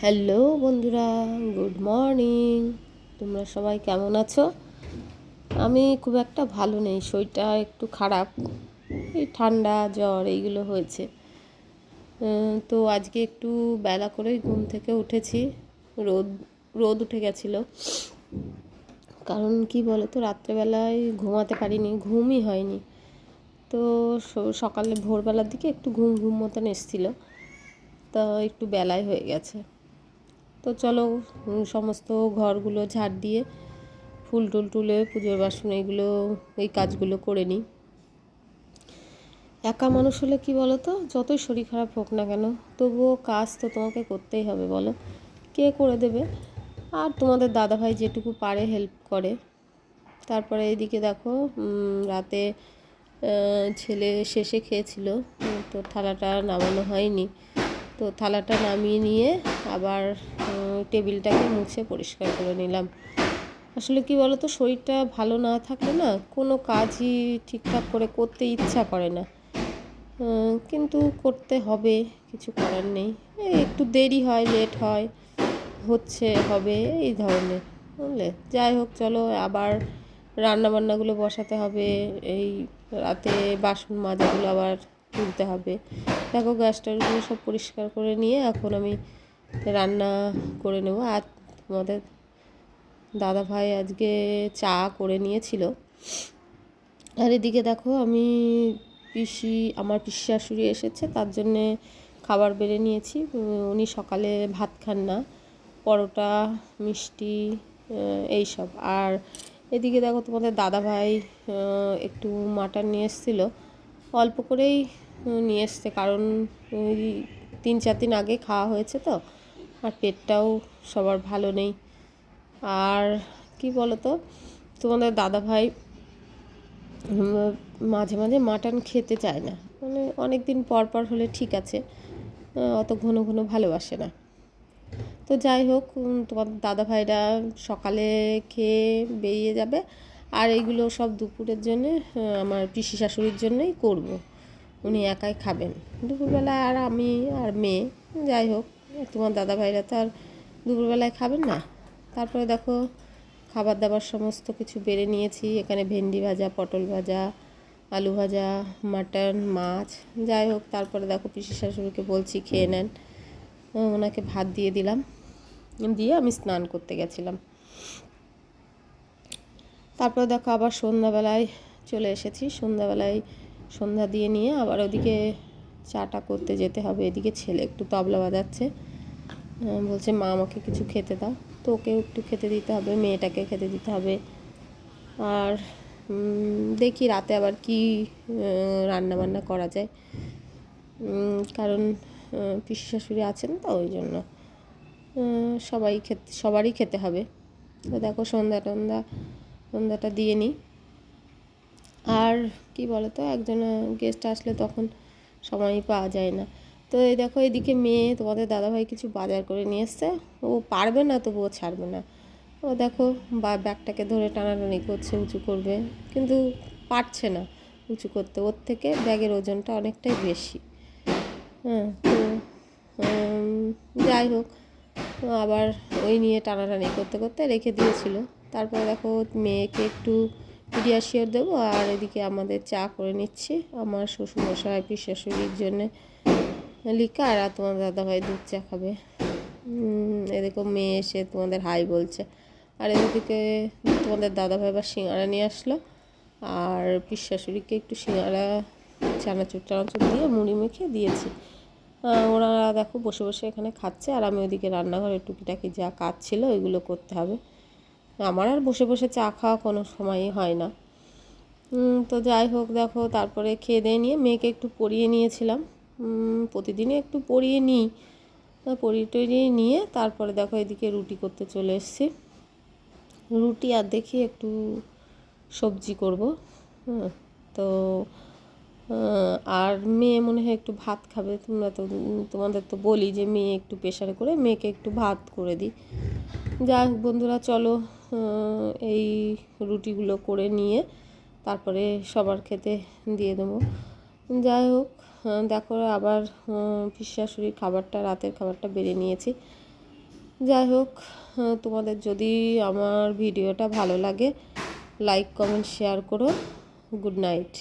Hello বন্ধুরা, good morning. তোমরা সবাই কেমন আছো? আমি খুব একটা ভালো নেই, শরীরটা একটু খারাপ। এই ঠান্ডা, জ্বর, এইগুলো হয়েছে। তো আজকে একটু বেলা করেই ঘুম থেকে উঠেছি। রোদ রোদ উঠে গেছিল। কারণ কি বলো তো রাত্রেবেলায় ঘুমাতে পারিনি, ঘুমই হয়নি। তো সকালে ভোরবেলার দিকে একটু ঘুম ঘুম মতন এসেছিল। তা একটু বেলায় হয়ে গেছে। তো চলো সমস্ত ঘরগুলো ঝাড় দিয়ে ফুল টুল তুলে পুজোর বাসন এইগুলো, এই কাজগুলো করে নিই। একা মানুষ হলে কি বলো তো যতই শরীর খারাপ হোক না কেন, তবুও কাজ তো তোমাকে করতেই হবে, বলো। কে করে দেবে? আর তোমাদের দাদাভাই যেটুকু পারে হেল্প করে। তারপরে এইদিকে দেখো রাতে ছেলে শেষে খেয়েছিল, তো থালাটা নামানো হয়নি। তো থালাটা নামিয়ে নিয়ে আবার টেবিলটাকে মুছে পরিষ্কার করে নিলাম। আসলে কি বলো তো শরীরটা ভালো না থাকলে না কোনো কাজই ঠিকঠাক করে করতে ইচ্ছা করে না। কিন্তু করতে হবে, কিছু করার নেই। একটু দেরি হয়, লেট হয়, হচ্ছে, হবে, এই ধরনের, বুঝলে? যাই হোক, চলো, আবার রান্না বান্নাগুলো বসাতে হবে, এই রাতে বাসন মাজাগুলো আবার তুলতে হবে। দেখো গ্যাস ট্যাসগুলো সব পরিষ্কার করে নিয়ে এখন আমি রান্না করে নেব। আর তোমাদের দাদা ভাই আজকে চা করে নিয়েছিল। আর এদিকে দেখো আমি পিসি, আমার পিসি শাশুড়ি এসেছে, তার জন্যে খাবার বেড়ে নিয়েছি। উনি সকালে ভাত খান না, পরোটা, মিষ্টি এইসব। আর এদিকে দেখো তোমাদের দাদা ভাই একটু মাটন নিয়ে এসেছিল। অল্প করেই নিয়ে এসছে, কারণ তিন চার দিন আগে খাওয়া হয়েছে তো, আর পেটটাও সবার ভালো নেই। আর কি বলো তো তোমাদের দাদা ভাই মাঝে মাঝে মাটন খেতে চায় না। মানে অনেক দিন পর পর হলে ঠিক আছে অত ঘন ঘন ভালোবাসে না। তো যাই হোক তোমার দাদা ভাইরা সকালে খেয়ে বেরিয়ে যাবে, আর এইগুলো সব দুপুরের জন্যে আমার পিসি শাশুড়ির জন্যই করব। উনি একাই খাবেন। দুপুরবেলা আর আমি আর মেয়ে, যাই হোক, তোমার দাদা ভাইরা তো আর দুপুরবেলায় খাবেন না। তারপরে দেখো খাবার দাবার সমস্ত কিছু বেড়ে নিয়েছি। এখানে ভেন্ডি ভাজা, পটল ভাজা, আলু ভাজা, মাটন, মাছ, যাই হোক, তারপরে দেখো পিসি শাশুড়িকে বলছি, খেয়ে নেন। ওনাকে ভাত দিয়ে দিলাম। দিয়ে আমি স্নান করতে গেছিলাম। তারপরে দেখো আবার সন্ধ্যাবেলায় চলে এসেছি। সন্ধ্যাবেলায় সন্ধ্যা দিয়ে নিয়ে আবার ওদিকে চাটা করতে যেতে হবে। এদিকে ছেলে একটু তবলা বাজাচ্ছে। বলছে, মা, আমাকে কিছু খেতে দাও। তো ওকেও একটু খেতে দিতে হবে, মেয়েটাকে খেতে দিতে হবে। আর দেখি রাতে আবার কি রান্না বান্না করা যায়। কারণ পিসি শাশুড়ি আছেন তো, ওই জন্য সবাই খেতে, সবারই খেতে হবে। তো দেখো সন্ধ্যা টন্ধা সন্ধ্যাটা দিয়ে নিই। আর কি বলো তো একজন গেস্ট আসলে তখন সময়ই পাওয়া যায় না। তো এই দেখো, এদিকে মেয়ে তোমাদের দাদাভাই কিছু বাজার করে নিয়ে এসছে। ও পারবে না তবু ও ছাড়বে না। ও দেখো, বা ব্যাগটাকে ধরে টানাটানি করছে, উঁচু করবে। কিন্তু পারছে না উঁচু করতে। ওর থেকে ব্যাগের ওজনটা অনেকটাই বেশি। হ্যাঁ তো যাই হোক, আবার ওই নিয়ে টানাটানি করতে করতে রেখে দিয়েছিল। তারপরে দেখো, মেয়েকে একটু পিডিয়াশিওর দেবো আর এদিকে আমাদের চা করে নিচ্ছি। আমার শ্বশুরমশাই শাশুড়ির জন্যে লিকার আর তোমার দাদাভাই দুধ চা খাবে। এদিকে মেয়ে এসে তোমাদের হাই বলছে। আর এদিকে তোমাদের দাদাভাই আবার সিঙ্গারা নিয়ে আসলো। আর শাশুড়িকে একটু সিঙ্গারা, চানাচুর টানাচুর দিয়ে মুড়ি মেখে দিয়েছি। ওরা দেখো বসে বসে এখানে খাচ্ছে আর আমি ওদিকে রান্নাঘরে টুকিটাকি যা কাজ ছিল ওইগুলো করতে হবে। আমার আর বসে বসে চা খাওয়া কোনো সময়ই হয় না। তো যাই হোক, দেখো, তারপরে খেয়ে দিয়ে নিয়ে মেয়েকে একটু পরিয়ে নিয়েছিলাম। প্রতিদিনই একটু পরিয়ে নিই। পরিয়ে টরিয়ে নিয়ে তারপরে দেখো এদিকে রুটি করতে চলে এসেছি। রুটি আর দেখি একটু সবজি করব। হ্যাঁ তো আর মেয়ে মনে হয় একটু ভাত খাবে। তোমরা তো, তোমাদের তো বলি যে মেয়ে একটু প্রেশারে করে মেয়েকে একটু ভাত করে দিই। যাই বন্ধুরা, চলো এই রুটিগুলো করে নিয়ে তারপরে সবার খেতে দিয়ে দেবো। যাই হোক দেখো আবার পিসাশুড়ির খাবারটা, রাতের খাবারটা বেড়ে নিয়েছি। যাই হোক তোমাদের যদি আমার ভিডিওটা ভালো লাগে লাইক কমেন্ট শেয়ার করো। Good night